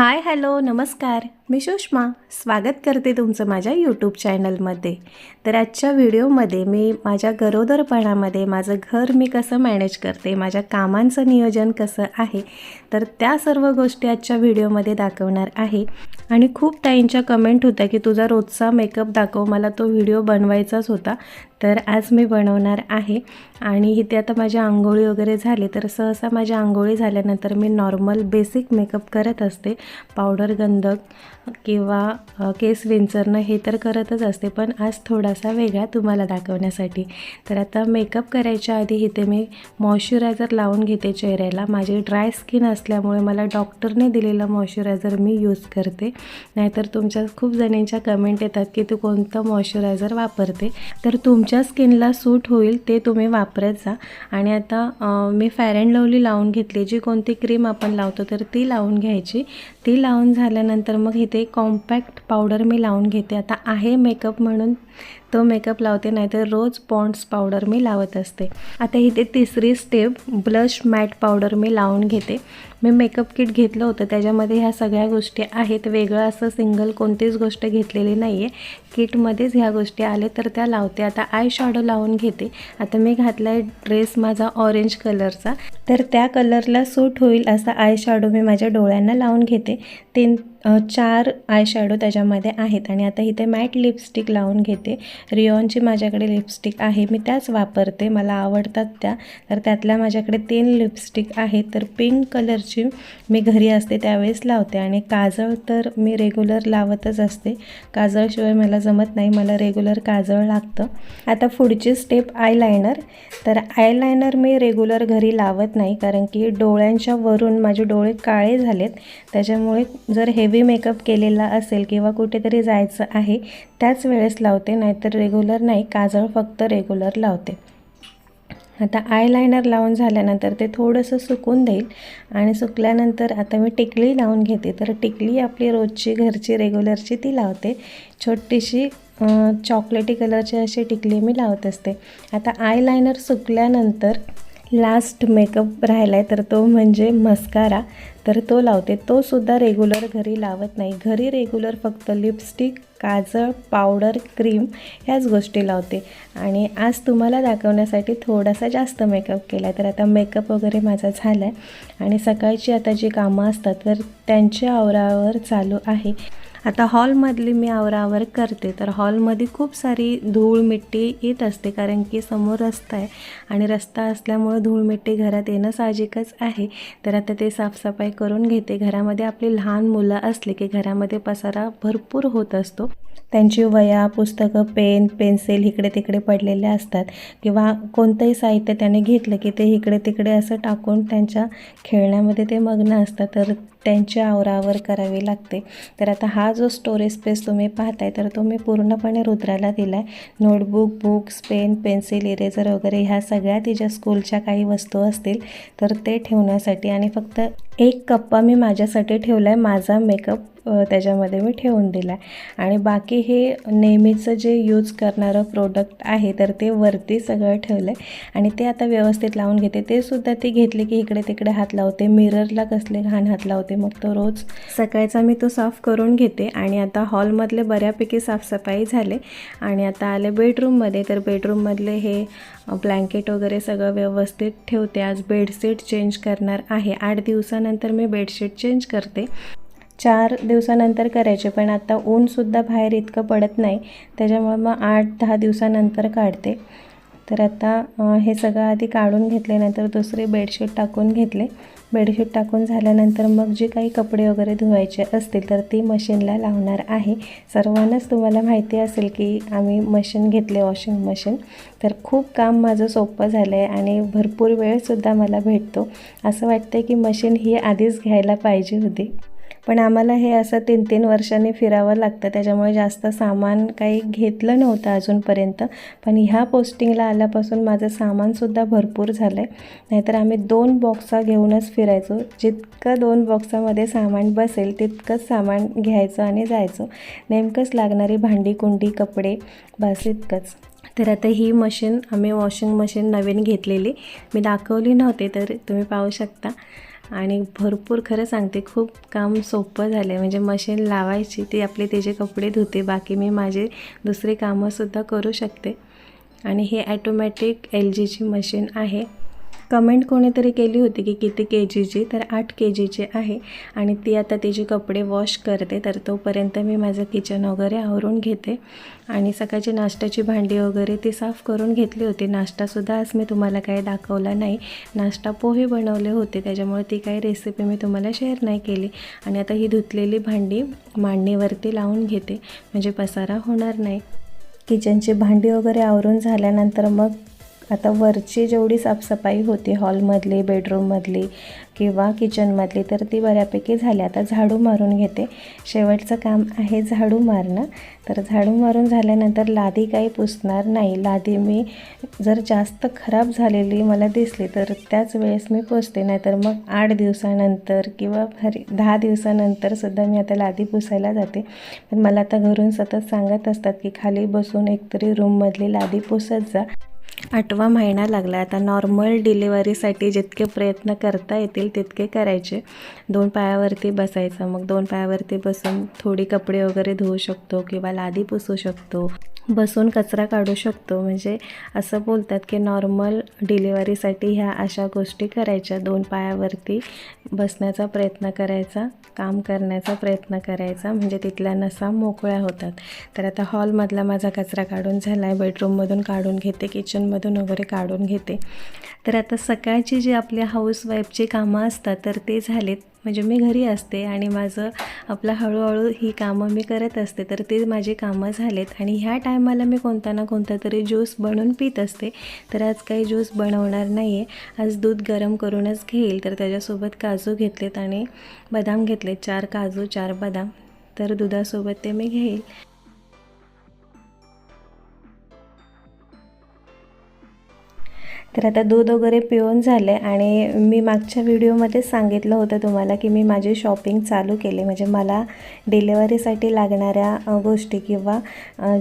Hi hello नमस्कार. मी सुषमा. स्वागत करते तुमचं माझ्या यूट्यूब चॅनलमध्ये तर आजच्या व्हिडिओमध्ये मी माझ्या गरोदरपणामध्ये माझं घर मी कसं मॅनेज करते माझ्या कामांचं नियोजन कसं आहे तर त्या सर्व गोष्टी आजच्या व्हिडिओमध्ये दाखवणार आहे. आणि खूप ताईंच्या कमेंट होत्या की तुझा रोजचा मेकअप दाखव मला तो व्हिडिओ बनवायचाच होता. तर आज मी बनवणार आहे. आणि इथे आता माझी आंघोळी वगैरे झाली तर सहसा माझ्या आंघोळी झाल्यानंतर मी नॉर्मल बेसिक मेकअप करत असते. पावडर गंधक किंवा केस विंचरणं हे तर करतच असते पण आज थोडासा वेगळा तुम्हाला दाखवण्यासाठी. तर आता मेकअप करायच्या आधी इथे मी मॉइश्चरायझर लावून घेते चेहऱ्याला. माझी ड्राय स्किन असल्यामुळे मला डॉक्टरने दिलेला मॉइश्चरायझर मी यूज करते. नाहीतर तुमच्या खूप जणींच्या कमेंट येतात की तू कोणतं मॉइश्चरायझर वापरते. तर तुमच्या स्किनला सूट होईल ते तुम्ही वापरत जा. आणि आता मी फॅर अँड लवली लावून घेतली. जी कोणती क्रीम आपण लावतो तर ती लावून घ्यायची. ती लावून झाल्यानंतर मग इथे कॉम्पॅक्ट पावडर मी लावून घेते. आता आहे मेकअप म्हणून. तो मेकअप लावते नाहीतर रोज पॉन्ड्स पावडर मी लावत असते. आता इथे तिसरी स्टेप ब्लश मॅट पावडर मी लावून घेते. मी मेकअप किट घेतलं होतं त्याच्यामध्ये ह्या सगळ्या गोष्टी आहेत. वेगळं असं सिंगल कोणतीच गोष्ट घेतलेली नाही आहे किटमध्येच ह्या गोष्टी आले तर त्या लावते. आता आय शॅडो लावून घेते. आता मी घातला आहे ड्रेस माझा ऑरेंज कलरचा. तर त्या कलरला सूट होईल असा आय शॅडो मी माझ्या डोळ्यांना लावून घेते. तीन चार आय शॅडो त्याच्यामध्ये आहेत. आणि आता इथे मॅट लिपस्टिक लावून घेते. रिओनची माझ्याकडे लिपस्टिक आहे. मी त्याच वापरते. मला आवडतात त्या. तर त्यातल्या माझ्याकडे तीन लिपस्टिक आहेत. तर पिंक कलरची मी घरी असते त्यावेळेस लावते. आणि काजळ तर मी रेग्युलर लावतच असते. काजळशिवाय मला जमत नाही. मला रेग्युलर काजळ लागतं. आता पुढची स्टेप आयलायनर तर आयलायनर मी रेग्युलर घरी लावत नाही. कारण की डोळ्यांच्या वरून माझे डोळे काळे झालेत. त्याच्यामुळे जर हेवी मेकअप केलेला असेल किंवा कुठेतरी जायचं आहे त्याच वेळेस लावते नाहीतर रेग्युलर नाही काजळ फक्त रेग्युलर लावते. आता आयलायनर लावून झाल्यानंतर ते थोडंसं सुकून देईल आणि सुकल्यानंतर आता मी टिकली लावून घेते. तर टिकली आपली रोजची घरची रेग्युलरची ती लावते. छोटीशी चॉकलेटी कलरची अशी टिकली मी लावत असते. आता आयलायनर सुकल्यानंतर लास्ट मेकअप राहिला आहे तर तो म्हणजे मस्कारा तर तो लावते. तो सुद्धा रेग्युलर घरी लावत नाही. घरी रेग्युलर फक्त लिपस्टिक काजळ पावडर क्रीम ह्याच गोष्टी लावते. आणि आज तुम्हाला दाखवण्यासाठी थोडासा जास्त मेकअप केला आहे तर आता मेकअप वगैरे माझा झाला आहे आणि सकाळची आता जी कामं असतात तर त्यांच्या आवरावर चालू आहे. आता हॉलमधली मी आवरावर करते. तर हॉलमध्ये खूप सारी धूळ मिट्टी येत असते कारण की समोर रस्ता आहे आणि रस्ता असल्यामुळं धूळ मिट्टी घरात येणं साहजिकच आहे. तर आता ते साफसफाई करून घेते. घरामध्ये आपली लहान मुलं असली की घरामध्ये पसारा भरपूर होत असतो. त्यांची वया पुस्तकं पेन पेन्सिल इकडे तिकडे पडलेले असतात किंवा कोणतंही साहित्य त्याने घेतलं की ते इकडे तिकडे असं टाकून त्यांच्या खेळण्यामध्ये ते मग्न असतात. तर त्यांची आवरावर करावी लागते. तर आता हा जो स्टोरेज स्पेस तुम्ही पाहताय तर तो मी पूर्णपणे रुद्राला दिला आहे notebook books pen pencil eraser वगैरे ह्या सगळ्या तिच्या स्कूलच्या काही वस्तू असतील तर ते ठेवण्यासाठी. आणि फक्त एक कप्पा मी माझ्यासाठी ठेवला आहे माझा मेकअप त्याच्यामध्ये मी ठेवून दिला आहे आणि बाकी हे नेहमीचं जे यूज करणारं प्रोडक्ट आहे तर ते वरती सगळं ठेवलं आहे आणि ते आता व्यवस्थित लावून घेते. ते सुद्धा ती घेतली की इकडे तिकडे हात लावते. मिररला कसले घाण हात लावते मग तो रोज. सकाळचा मी तो साफ करून घेते. आणि आता हॉलमधले बऱ्यापैकी साफसफाई झाले. आणि आता आले बेडरूममध्ये तर बेडरूममधले हे ब्लँकेट वगैरे सगळं व्यवस्थित ठेवते. आज बेडशीट चेंज करणार आहे. आठ दिवसानंतर मी बेडशीट चेंज करते. चार दिवसानंतर करायचे पण आता ऊनसुद्धा बाहेर इतकं पडत नाही त्याच्यामुळे मग आठ दहा दिवसानंतर काढते. तर आता हे सगळं आधी काढून घेतल्यानंतर दुसरी बेडशीट टाकून घेतले. बेडशीट टाकून झाल्यानंतर मग जे काही कपडे वगैरे धुवायचे असतील तर ती मशीनला लावणार आहे. सर्वांनाच तुम्हाला माहिती असेल की आम्ही मशीन घेतले वॉशिंग मशीन. तर खूप काम माझं सोपं झालं आहे आणि भरपूर वेळसुद्धा मला भेटतो. असं वाटतं की मशीन ही आधीच घ्यायला पाहिजे होती. पण आम्हाला हे असं तीन तीन वर्षांनी फिरावं लागतं. त्याच्यामुळे जास्त सामान काही घेतलं नव्हतं अजूनपर्यंत. पण ह्या पोस्टिंगला आल्यापासून माझं सामानसुद्धा भरपूर झालं आहे नाहीतर आम्ही दोन बॉक्सा घेऊनच फिरायचो. जितकं दोन बॉक्सामध्ये सामान बसेल तितकंच सामान घ्यायचं आणि जायचं. नेमकंच लागणारी भांडी कुंडी कपडे बस इतकंच. तर आता ही मशीन आम्ही वॉशिंग मशीन नवीन घेतलेली. मी दाखवली नव्हती तर तुम्ही पाहू शकता. आणि भरपूर खरं सांगते खूप काम सोपं झालं आहे म्हणजे मशीन लावायची ती आपले त्याचे कपडे धुते बाकी मी माझे दुसरे कामंसुद्धा करू शकते. आणि हे ॲटोमॅटिक एल जीची मशीन आहे. कमेंट कोणीतरी केली होती की किती के जीची तर आठ के जीची आहे. आणि ती आता तिचे कपडे वॉश करते तर तोपर्यंत मी माझं किचन वगैरे आवरून घेते. आणि सकाळची नाश्त्याची भांडी वगैरे ती साफ करून घेतली होती. नाश्तासुद्धा आज मी तुम्हाला काही दाखवला नाही. नाश्ता पोहे बनवले होते त्याच्यामुळे ती काही रेसिपी मी तुम्हाला शेअर नाही केली. आणि आता ही धुतलेली भांडी मांडणीवरती लावून घेते. म्हणजे पसारा होणार नाही. किचनची भांडी वगैरे आवरून झाल्यानंतर मग आता वरची जेवढी साफसफाई होती हॉलमधली बेडरूममधली किंवा किचनमधली तर ती बऱ्यापैकी झाली आता झाडू मारून घेते. शेवटचं काम आहे झाडू मारणं. तर झाडू मारून झाल्यानंतर लादी काही पुसणार नाही. लादी मी जर जास्त खराब झालेली मला दिसली तर त्याच वेळेस मी पुसते. नाहीतर मग आठ दिवसानंतर किंवा हरी दहा दिवसानंतर सुद्धा मी आता लादी पुसायला जाते. पण मला आता घरून सतत सांगत असतात की खाली बसून एकतरी रूममधली लादी पुसत जा. आठवा महिना लागला. आता नॉर्मल डिलिव्हरीसाठी जितके प्रयत्न करता येतील तितके करायचे. दोन पायावरती बसायचं. मग दोन पायावरती बसून थोडी कपडे वगैरे धुवू शकतो किंवा लादी पुसू शकतो. बसून कचरा काढू शकतो. म्हणजे असं बोलतात की नॉर्मल डिलिव्हरीसाठी ह्या अशा गोष्टी करायच्या. दोन पायावरती बसण्याचा प्रयत्न करायचा काम करण्याचा प्रयत्न करायचा. म्हणजे तिथल्या नसा मोकळ्या होतात. तर आता हॉलमधला माझा कचरा काढून झाला आहे बेडरूममधून काढून घेते. किचन किचनमधून वगैरे काढून घेते. तर आता सकाळची जी आपल्या हाऊसवाईफची कामं असतात तर ते झालेत. म्हणजे मी घरी असते आणि माझं आपलं हळूहळू ही कामं मी करत असते. तर ते माझी कामं झालेत आणि ह्या टायमाला मी कोणता ना कोणता तरी ज्यूस बनवून पित असते. तर आज काही ज्यूस बनवणार नाही आहे आज दूध गरम करूनच घेईल. तर त्याच्यासोबत काजू घेतलेत आणि बदाम घेतलेत. चार काजू चार बदाम. तर दुधासोबत ते मी घेईल. तर आता दूध वगैरे पिऊन झाले आणि मी मागच्या व्हिडिओमध्ये सांगितलं होतं तुम्हाला की मी माझी शॉपिंग चालू केली. म्हणजे मला डिलेवरीसाठी लागणाऱ्या गोष्टी किंवा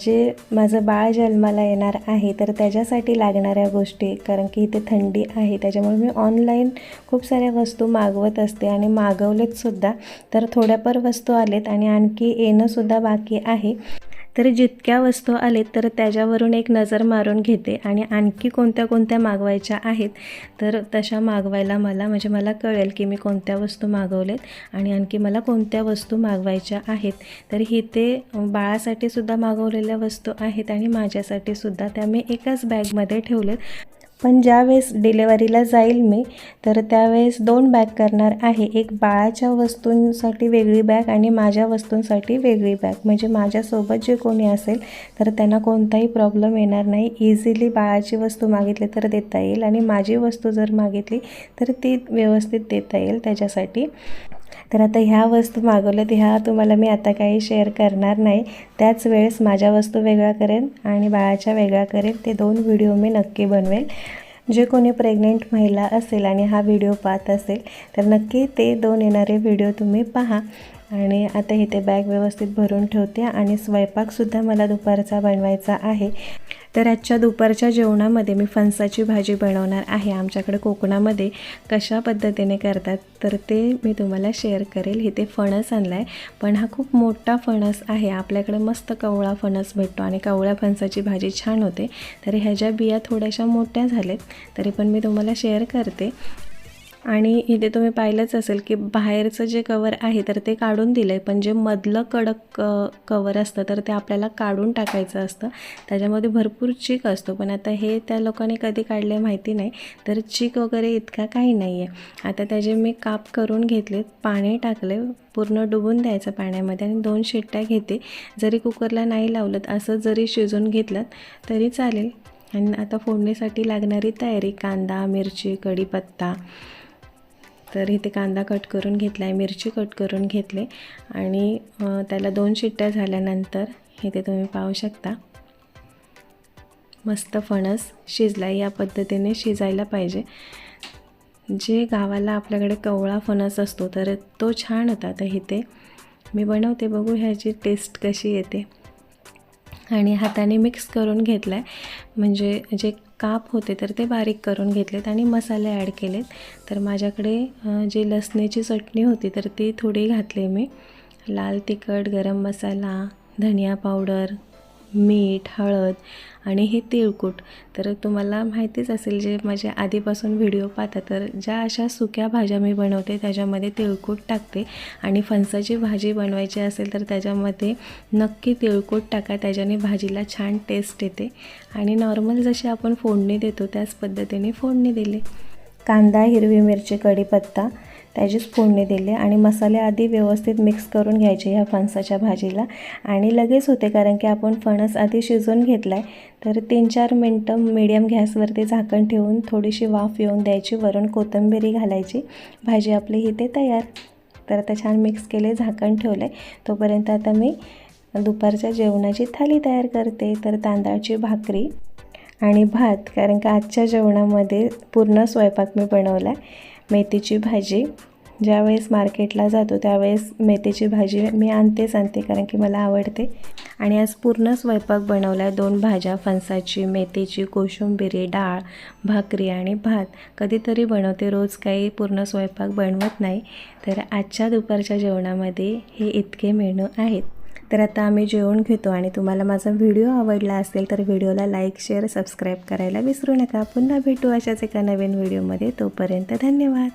जे माझं बाळ जन्माला येणार आहे तर त्याच्यासाठी लागणाऱ्या गोष्टी कारण की इथे थंडी आहे त्याच्यामुळे मी ऑनलाईन खूप साऱ्या वस्तू मागवत असते आणि मागवलेत सुद्धा. तर थोड्याफार वस्तू आलेत आणि आणखी येणंसुद्धा बाकी आहे. तर जितक्या वस्तू आलेत तर त्याच्यावरून एक नजर मारून घेते आणि आणखी कोणत्या कोणत्या मागवायच्या आहेत तर तशा मागवायला मला म्हणजे मला कळेल की मी कोणत्या वस्तू मागवलेत आणि आणखी मला कोणत्या वस्तू मागवायच्या आहेत. तर इथे बाळासाठी सुद्धा मागवलेल्या वस्तू आहेत आणि माझ्यासाठी सुद्धा त्या मी एकाच बॅगमध्ये ठेवलेत. पण ज्यावेळेस डिलेवरीला जाईल मी तर त्यावेळेस दोन बॅग करणार आहे. एक बाळाच्या वस्तूंसाठी वेगळी बॅग आणि माझ्या वस्तूंसाठी वेगळी बॅग. म्हणजे माझ्यासोबत जे कोणी असेल तर त्यांना कोणताही प्रॉब्लेम येणार नाही. इझिली बाळाची वस्तू मागितली तर देता येईल आणि माझी वस्तू जर मागितली तर ती व्यवस्थित देता येईल त्याच्यासाठी. तर आता ह्या वस्तू मागवल्यात ह्या तुम्हाला मी आता काही शेअर करणार नाही. त्याच वेळेस माझ्या वस्तू वेगळ्या करेन आणि बाळाच्या वेगळ्या करेन. ते दोन व्हिडिओ मी नक्की बनवेल. जे कोणी प्रेग्नेंट महिला असेल आणि हा व्हिडिओ पाहत असेल तर नक्की ते दोन येणारे व्हिडिओ तुम्ही पहा. आणि आता इथे बॅग व्यवस्थित भरून ठेवते आणि स्वयंपाकसुद्धा मला दुपारचा बनवायचा आहे. तर आजच्या दुपारच्या जेवणामध्ये मी फणसाची भाजी बनवणार आहे. आमच्याकडे कोकणामध्ये कशा पद्धतीने करतात तर ते मी तुम्हाला शेअर करेल. इथे फणस आणला आहे पण हा खूप मोठा फणस आहे. आपल्याकडे मस्त कवळा फणस भेटतो आणि कवळ्या फणसाची भाजी छान होते. तर ह्याच्या बिया थोड्याशा मोठ्या झाल्यात तरी पण मी तुम्हाला शेअर करते. आणि इथे तुम्ही पाहिलंच असेल की बाहेरचं जे कवर आहे तर ते काढून दिलं आहे पण जे मधलं कडक कवर असतं तर ते आपल्याला काढून टाकायचं असतं. त्याच्यामध्ये भरपूर चीक असतो. पण आता हे त्या लोकांनी कधी काढले माहिती नाही. तर चीक वगैरे इतका काही नाही आहे आता त्याचे मी काप करून घेतले पाणी टाकले पूर्ण डुबून द्यायचं पाण्यामध्ये आणि दोन शिट्ट्या घेते. जरी कुकरला नाही लावलं असं जरी शिजून घेतलं तरी चालेल. आणि आता फोडणीसाठी लागणारी तयारी कांदा मिरची कढीपत्ता तर इथे कांदा कट करून घेतला आहे मिरची कट करून घेतले आणि त्याला दोन शिट्ट्या झाल्यानंतर इथे तुम्ही पाहू शकता. मस्त फणस शिजला या पद्धतीने शिजायला पाहिजे. जे गावाला आपल्याकडे कवळा फणस असतो तर तो छान होता. तर इथे मी बनवते बघू ह्याची टेस्ट कशी येते. आणि हाताने मिक्स करून घेतला आहे म्हणजे जे काप होते तर ते बारीक करून घेतलेत आणि मसाले ॲड केलेत. तर माझ्याकडे जी जे लसणीची चटणी होती तर ती थोडी घातली मी. लाल तिखट गरम मसाला धनिया पावडर मीठ हळद आणि हे तिळकूट. तर तुम्हाला माहितीच असेल जे माझे आधीपासून व्हिडिओ पाहता तर ज्या अशा सुक्या भाज्या मी बनवते त्याच्यामध्ये तिळकूट टाकते. आणि फणसाची भाजी बनवायची असेल तर त्याच्यामध्ये नक्की तिळकूट टाका. त्याच्याने भाजीला छान टेस्ट येते. आणि नॉर्मल जशी आपण फोडणी देतो त्याच पद्धतीने फोडणी दिली. कांदा हिरवी मिरची कढीपत्ता त्याचीच फोडणी दिली आणि मसाले आधी व्यवस्थित मिक्स करून घ्यायचे ह्या फणसाच्या भाजीला. आणि लगेच होते कारण की आपण फणस आधी शिजवून घेतला आहे तर तीन चार मिनटं मिडियम गॅसवरती झाकण ठेवून थोडीशी वाफ येऊन द्यायची वरून कोथिंबिरी घालायची. भाजी आपली इथे तयार. तर आता छान मिक्स केले झाकण ठेवलं आहे तोपर्यंत आता मी दुपारच्या जेवणाची थाली तयार करते. तर तांदळाची भाकरी आणि भात कारण का आजच्या जेवणामध्ये पूर्ण स्वयंपाक मी बनवला आहे मेथीची भाजी. ज्यावेळेस मार्केटला जातो त्यावेळेस मेथीची भाजी मी आणतेच आणते कारण की मला आवडते. आणि आज पूर्ण स्वयंपाक बनवला आहे दोन भाज्या फणसाची मेथीची कोशिंबिरी डाळ भाकरी आणि भात. कधीतरी बनवते रोज काही पूर्ण स्वयंपाक बनवत नाही. तर आजच्या दुपारच्या जेवणामध्ये हे इतके मेनू आहेत. तर आता आम्ही जेवण घेतो आणि तुम्हाला माझा व्हिडिओ आवडला असेल तर व्हिडिओला लाईक शेअर सबस्क्राईब करायला विसरू नका. पुन्हा भेटू अशाच एका नवीन व्हिडिओमध्ये. तोपर्यंत धन्यवाद.